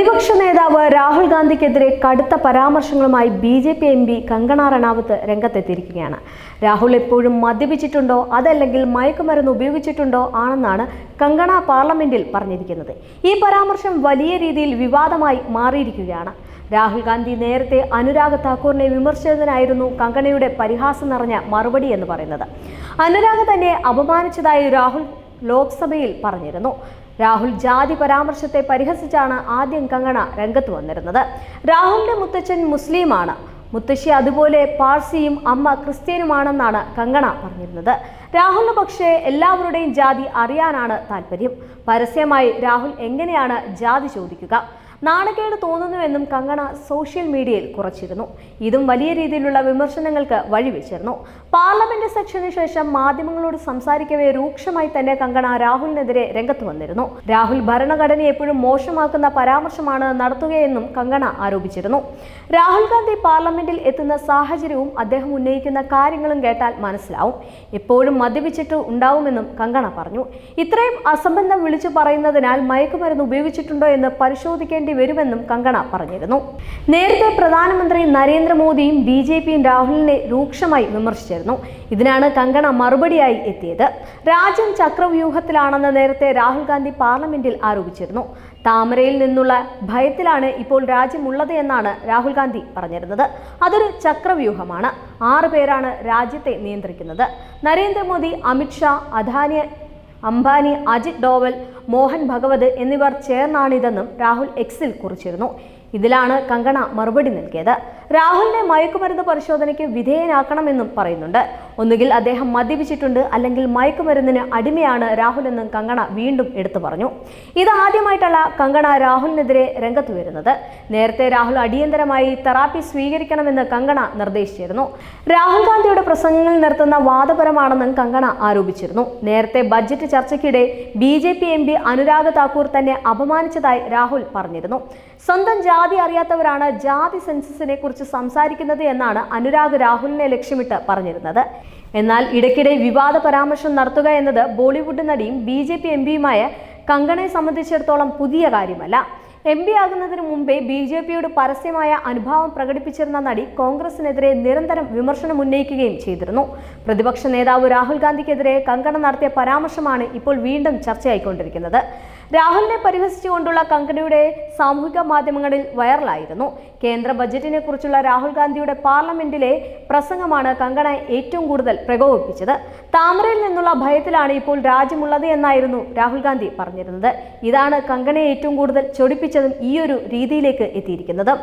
പ്രതിപക്ഷ നേതാവ് രാഹുൽ ഗാന്ധിക്കെതിരെ കടുത്ത പരാമർശങ്ങളുമായി B J P M P Kangana Ranaut രംഗത്തെത്തിയിരിക്കുകയാണ്. രാഹുൽ എപ്പോഴും മദ്യപിച്ചിട്ടുണ്ടോ? അതല്ലെങ്കിൽ മയക്കുമരുന്ന് ഉപയോഗിച്ചിട്ടുണ്ടോ? ആണെന്നാണ് കങ്കണ പാർലമെന്റിൽ പറഞ്ഞിരിക്കുന്നത്. ഈ പരാമർശം വലിയ രീതിയിൽ വിവാദമായി മാറിയിരിക്കുകയാണ്. രാഹുൽ ഗാന്ധി നേരത്തെ അനുരാഗ് താക്കൂറിനെ വിമർശിച്ചതിനായിരുന്നു കങ്കണയുടെ പരിഹാസം നിറഞ്ഞ മറുപടി എന്ന് പറയുന്നത്. അനുരാഗ് തന്നെ അപമാനിച്ചതായി രാഹുൽ ലോക്സഭയിൽ പറഞ്ഞിരുന്നു. രാഹുൽ ജാതി പരാമർശത്തെ പരിഹസിച്ചാണ് ആദ്യം കങ്കണ രംഗത്ത് വന്നിരുന്നത്. രാഹുലിന്റെ മുത്തച്ഛൻ മുസ്ലിമാണ്. മുത്തശ്ശി അതുപോലെ പാഴ്സിയും അമ്മ ക്രിസ്ത്യനുമാണെന്നാണ് കങ്കണ പറഞ്ഞിരുന്നത്. രാഹുലിന് പക്ഷേ എല്ലാവരുടെയും ജാതി അറിയാനാണ് താല്പര്യം. പരസ്യമായി രാഹുൽ എങ്ങനെയാണ് ജാതി ചോദിക്കുക? നാണക്കേട് തോന്നുന്നുവെന്നും കങ്കണ സോഷ്യൽ മീഡിയയിൽ കുറച്ചിരുന്നു. ഇതും വലിയ രീതിയിലുള്ള വിമർശനങ്ങൾക്ക് വഴിവെച്ചിരുന്നു. പാർലമെന്റ് സെക്ഷന് ശേഷം മാധ്യമങ്ങളോട് സംസാരിക്കവേ രൂക്ഷമായി തന്നെ കങ്കണ രാഹുലിനെതിരെ രംഗത്ത് വന്നിരുന്നു. രാഹുൽ ഭരണഘടനയെ എപ്പോഴും മോശമാക്കുന്ന പരാമർശമാണ് നടത്തുകയെന്നും കങ്കണ ആരോപിച്ചിരുന്നു. രാഹുൽ ഗാന്ധി പാർലമെന്റിൽ എത്തുന്ന സാഹചര്യവും അദ്ദേഹം ഉന്നയിക്കുന്ന കാര്യങ്ങളും കേട്ടാൽ മനസ്സിലാവും. എപ്പോഴും മദ്യപിച്ചിട്ട് ഉണ്ടാവുമെന്നും കങ്കണ പറഞ്ഞു. ഇത്രയും അസംബന്ധം വിളിച്ചു പറയുന്നതിനാൽ മയക്കുമരുന്ന് ഉപയോഗിച്ചിട്ടുണ്ടോ എന്ന് പരിശോധിക്കേണ്ടി വരുമെന്നും കങ്കണ പറഞ്ഞിരുന്നു. നേരത്തെ പ്രധാനമന്ത്രി നരേന്ദ്രമോദിയും ബി ജെ പിയും രാഹുലിനെ രൂക്ഷമായി വിമർശിച്ചിരുന്നു. ഇതിനാണ് കങ്കണ മറുപടിയായി എത്തിയത്. രാജ്യം ചക്രവ്യൂഹത്തിലാണെന്ന് നേരത്തെ രാഹുൽ ഗാന്ധി പാർലമെന്റിൽ ആരോപിച്ചിരുന്നു. താമരയിൽ നിന്നുള്ള ഭയത്തിലാണ് ഇപ്പോൾ രാജ്യമുള്ളത് എന്നാണ് രാഹുൽ ഗാന്ധി പറഞ്ഞിരുന്നത്. അതൊരു ചക്രവ്യൂഹമാണ്. ആറ് പേരാണ് രാജ്യത്തെ നിയന്ത്രിക്കുന്നത്. നരേന്ദ്രമോദി അമിത്ഷാ അദാനി അംബാനി അജിത് ഡോവൽ മോഹൻ ഭഗവത് എന്നിവർ ചേർന്നാണിതെന്നും രാഹുൽ എക്സിൽ കുറിച്ചിരുന്നു. ഇതിലാണ് കങ്കണ മറുപടി നൽകിയത്. രാഹുലിനെ മയക്കുമരുന്ന് പരിശോധനയ്ക്ക് വിധേയനാക്കണമെന്നും പറയുന്നുണ്ട്. ഒന്നുകിൽ അദ്ദേഹം മദ്യപിച്ചിട്ടുണ്ട് അല്ലെങ്കിൽ മയക്കുമരുന്നിന് അടിമയാണ് രാഹുൽ എന്നും കങ്കണ വീണ്ടും എടുത്തു പറഞ്ഞു. ഇത് ആദ്യമായിട്ടല്ല കങ്കണ രാഹുലിനെതിരെ രംഗത്ത് വരുന്നത്. നേരത്തെ രാഹുൽ അടിയന്തരമായി തെറാപ്പി സ്വീകരിക്കണമെന്ന് കങ്കണ നിർദ്ദേശിച്ചിരുന്നു. രാഹുൽ ഗാന്ധിയുടെ പ്രസംഗങ്ങൾ നിർത്തുന്ന വാദപരമാണെന്നും കങ്കണ ആരോപിച്ചിരുന്നു. നേരത്തെ ബജറ്റ് ചർച്ചയ്ക്കിടെ B J P M P Anurag Thakur തന്നെ അപമാനിച്ചതായി രാഹുൽ പറഞ്ഞിരുന്നു. സ്വന്തം ജാതി അറിയാത്തവരാണ് ജാതി സെൻസസിനെ കുറിച്ച് സംസാരിക്കുന്നത് എന്നാണ് അനുരാഗ് രാഹുലിനെ ലക്ഷ്യമിട്ട് പറഞ്ഞിരുന്നത്. എന്നാൽ ഇടയ്ക്കിടെ വിവാദ പരാമർശം നടത്തുക എന്നത് ബോളിവുഡ് നടിയും ബി ജെ പി എം പിയുമായ കങ്കണയെ സംബന്ധിച്ചിടത്തോളം പുതിയ കാര്യമല്ല. എം പി ആകുന്നതിന് മുമ്പേ ബി ജെ പിയോട് പരസ്യമായ അനുഭാവം പ്രകടിപ്പിച്ചിരുന്ന നടി കോൺഗ്രസിനെതിരെ നിരന്തരം വിമർശനം ഉന്നയിക്കുകയും ചെയ്തിരുന്നു. പ്രതിപക്ഷ നേതാവ് രാഹുൽ ഗാന്ധിക്കെതിരെ കങ്കണ നടത്തിയ പരാമർശമാണ് ഇപ്പോൾ വീണ്ടും ചർച്ചയായിക്കൊണ്ടിരിക്കുന്നത്. രാഹുലിനെ പരിഹസിച്ചുകൊണ്ടുള്ള കങ്കണയുടെ സാമൂഹിക മാധ്യമങ്ങളിൽ വൈറലായിരുന്നു. കേന്ദ്ര ബജറ്റിനെ കുറിച്ചുള്ള രാഹുൽ ഗാന്ധിയുടെ പാർലമെന്റിലെ പ്രസംഗമാണ് കങ്കണ ഏറ്റവും കൂടുതൽ പ്രകോപിപ്പിച്ചത്. താമരയിൽ നിന്നുള്ള ഭയത്തിലാണ് ഇപ്പോൾ രാജ്യമുള്ളത് എന്നായിരുന്നു രാഹുൽ ഗാന്ധി പറഞ്ഞിരുന്നത്. ഇതാണ് കങ്കണയെ ഏറ്റവും കൂടുതൽ ചൊടിപ്പിച്ചതും ഈയൊരു രീതിയിലേക്ക് എത്തിയിരിക്കുന്നത്.